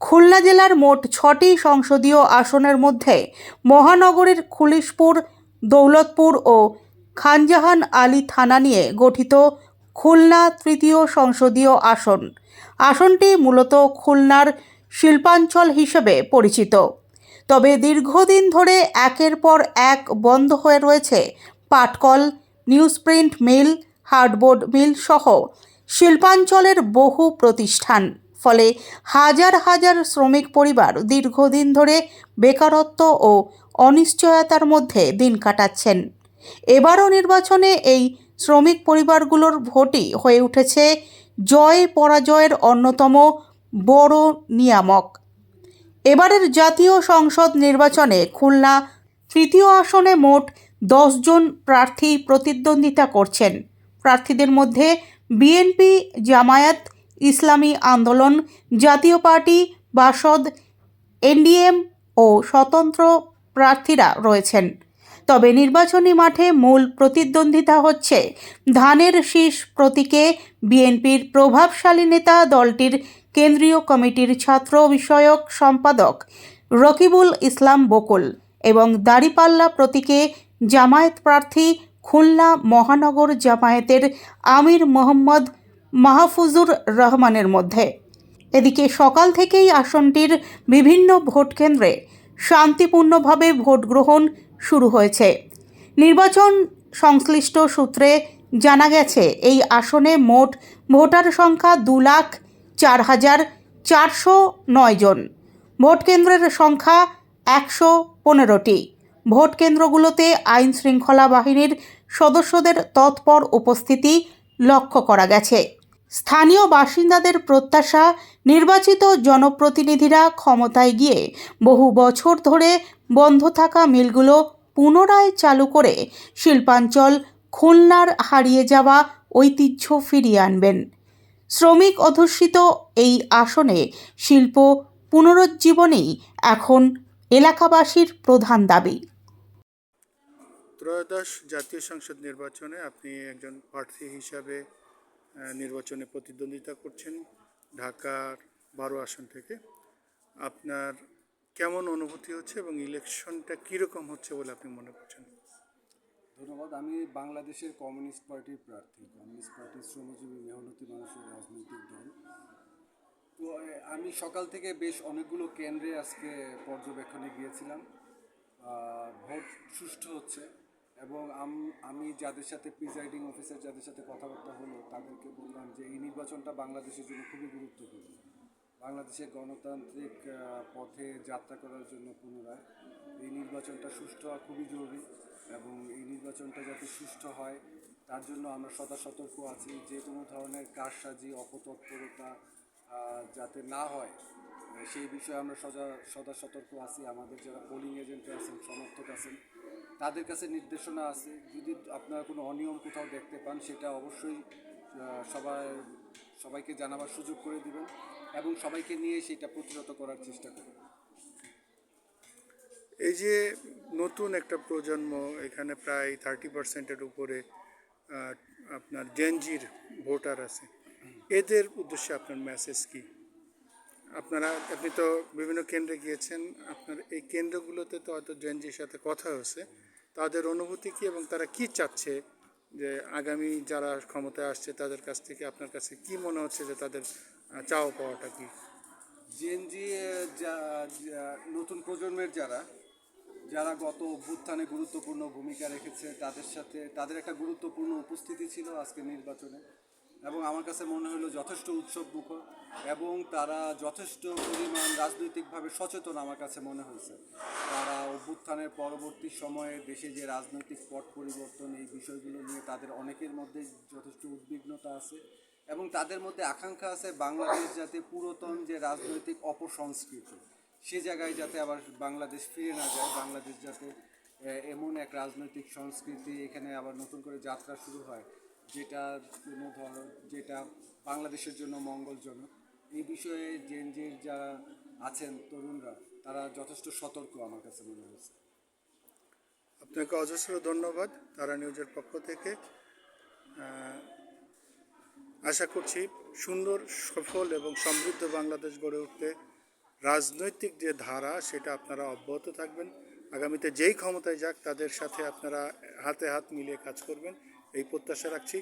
খুলনা জেলার মোট ছটি সংসদীয় আসনের মধ্যে মহানগরীর খুলিশপুর, দৌলতপুর ও খানজাহান আলী থানা নিয়ে গঠিত খুলনা তৃতীয় সংসদীয় আসন। আসনটি মূলত খুলনার শিল্পাঞ্চল হিসেবে পরিচিত। তবে দীর্ঘদিন ধরে একের পর এক বন্ধ হয়ে রয়েছে পাটকল, নিউজপ্রিন্ট মিল, হার্ডবোর্ড মিল সহ শিল্পাঞ্চলের বহু প্রতিষ্ঠান। ফলে হাজার হাজার শ্রমিক পরিবার দীর্ঘদিন ধরে বেকারত্ব ও অনিশ্চয়তার মধ্যে দিন কাটাচ্ছেন। এবারও নির্বাচনে এই শ্রমিক পরিবারগুলোর ভোটই হয়ে উঠেছে জয় পরাজয়ের অন্যতম বড় নিয়ামক। এবারের জাতীয় সংসদ নির্বাচনে খুলনা তৃতীয় আসনে মোট জন প্রার্থী প্রতিদ্বন্দ্বিতা করছেন। প্রার্থীদের মধ্যে বিএনপি জামায়াত ইসলামী আন্দোলন, জাতীয় পার্টি, বাসদ, এনডিএম ও স্বতন্ত্র প্রার্থীরা রয়েছেন। তবে নির্বাচনী মাঠে মূল প্রতিদ্বন্দ্বিতা হচ্ছে ধানের শীষ প্রতীকে বিএনপির প্রভাবশালী নেতা দলটির কেন্দ্রীয় কমিটির ছাত্র বিষয়ক সম্পাদক রকিবুল ইসলাম বকুল এবং দাড়িপাল্লা প্রতীকে জামায়াত প্রার্থী খুলনা মহানগর জামায়াতের আমির মোহাম্মদ মাহফুজুর রহমানের মধ্যে। এদিকে সকাল থেকেই আসনটির বিভিন্ন ভোট কেন্দ্রে শান্তিপূর্ণভাবে ভোট গ্রহণ শুরু হয়েছে। নির্বাচন সংশ্লিষ্ট সূত্রে জানা গেছে, এই আসনে মোট ভোটার সংখ্যা দু লাখ চার হাজার চারশো নয় জন। ভোট কেন্দ্রের সংখ্যা একশো পনেরোটি। ভোট কেন্দ্রগুলোতে আইন শৃঙ্খলা বাহিনীর সদস্যদের তৎপর উপস্থিতি লক্ষ্য করা গেছে। স্থানীয় বাসিন্দাদের প্রত্যাশা, নির্বাচিত জনপ্রতিনিধিরা ক্ষমতায় গিয়ে বহু বছর ধরে বন্ধ থাকা মিলগুলো পুনরায় চালু করে শিল্পাঞ্চল খুলনার হারিয়ে যাওয়া ঐতিহ্য ফিরিয়ে আনবেন। শ্রমিক অধ্যুষিত এই আসনে শিল্প পুনরুজ্জীবনেই এখন এলাকাবাসীর প্রধান দাবি। ত্রয়োদশ জাতীয় সংসদ নির্বাচনে আপনি একজন প্রার্থী হিসাবে নির্বাচনে প্রতিদ্বন্দ্বিতা করছেন ঢাকার বারো আসন থেকে। আপনার কেমন অনুভূতি হচ্ছে এবং ইলেকশনটা কীরকম হচ্ছে বলে আপনি মনে করছেন? ধন্যবাদ। আমি বাংলাদেশের কমিউনিস্ট পার্টির প্রার্থী। কমিউনিস্ট পার্টির শ্রমজীবী, মেহনতি মানুষের রাজনৈতিক দল। তো আমি সকাল থেকে বেশ অনেকগুলো কেন্দ্রে আজকে পর্যবেক্ষণে গিয়েছিলাম। ভোট সুষ্ঠু হচ্ছে। এবং আমি যাদের সাথে প্রিজাইডিং অফিসার যাদের সাথে কথাবার্তা হলো, তাদেরকে বললাম যে এই নির্বাচনটা বাংলাদেশের জন্য খুবই গুরুত্বপূর্ণ। বাংলাদেশের গণতান্ত্রিক পথে যাত্রা করার জন্য পুনরায় এই নির্বাচনটা সুষ্ঠু হওয়া খুবই জরুরি এবং এই নির্বাচনটা যাতে সুষ্ঠু হয়, তার জন্য আমরা সদা সতর্ক আছি যে কোনো ধরনের কারসাজি, অপতৎপরতা যাতে না হয় সেই বিষয়ে আমরা সদা সদা সতর্ক আছি। আমাদের যারা পোলিং এজেন্ট আছেন, সমর্থক আছেন তাদের কাছে নির্দেশনা আছে। যদি আপনারা কোনো অনিয়ম কোথাও দেখতে পান, সেটা অবশ্যই সবাই, সবাইকে জানাবার সুযোগ করে দিবেন এবং সবাইকে নিয়ে সেটা প্রতিরোধ করার চেষ্টা করবেন। এই যে নতুন একটা প্রজন্ম, এখানে প্রায় থার্টি পার্সেন্টের উপরে আপনার জেনজির ভোটার আছে। এদের উদ্দেশ্যে আপনার মেসেজ কি? আপনারা, আপনি তো বিভিন্ন কেন্দ্রে গিয়েছেন, আপনার এই কেন্দ্রগুলোতে তো হয়তো জেনজির সাথে কথা হয়েছে। তাদের অনুভূতি কি এবং তারা কি চাচ্ছে যে আগামী যারা ক্ষমতায় আসছে তাদের কাছ থেকে আপনার কাছে কি মনে হচ্ছে যে তাদের চাওয়া পাওয়াটা কি? জেনজি যা, যা- নতুন প্রজন্মের যারা যারা গত অভ্যুত্থানে গুরুত্বপূর্ণ ভূমিকা রেখেছে, তাদের সাথে, তাদের একটা গুরুত্বপূর্ণ উপস্থিতি ছিল আজকে নির্বাচনে। এবং আমার কাছে মনে হলো যথেষ্ট উৎসব মুখর এবং তারা যথেষ্ট পরিমাণ রাজনৈতিকভাবে সচেতন আমার কাছে মনে হয়েছে। তারা অভ্যুত্থানের পরবর্তী সময়ে দেশে যে রাজনৈতিক পট পরিবর্তন এই বিষয়গুলো নিয়ে তাদের অনেকের মধ্যে যথেষ্ট উদ্বিগ্নতা আছে এবং তাদের মধ্যে আকাঙ্ক্ষা আছে বাংলাদেশ যাতে পুরাতন যে রাজনৈতিক অপসংস্কৃতি, সে জায়গায় যাতে আবার বাংলাদেশ ফিরে না যায়, বাংলাদেশ যাতে এমন এক রাজনৈতিক সংস্কৃতি এখানে আবার নতুন করে যাত্রা শুরু হয়। যেটা ধর, যেটা বাংলাদেশের জন্য মঙ্গলজনক। এই বিষয়ে জেনজির যারা আছেন তরুণরা, তারা যথেষ্ট সতর্ক আমার কাছে মনে হয়েছে। আপনাকে অজস্র ধন্যবাদ তারা নিউজের পক্ষ থেকে। আশা করছি সুন্দর, সফল এবং সমৃদ্ধ বাংলাদেশ গড়ে উঠতে রাজনৈতিক যে ধারা, সেটা আপনারা অব্যাহত থাকবেন। আগামীতে যেই ক্ষমতায় যাক, তাদের সাথে আপনারা হাতে হাত মিলিয়ে কাজ করবেন। এই প্রত্যাশা রাখছি।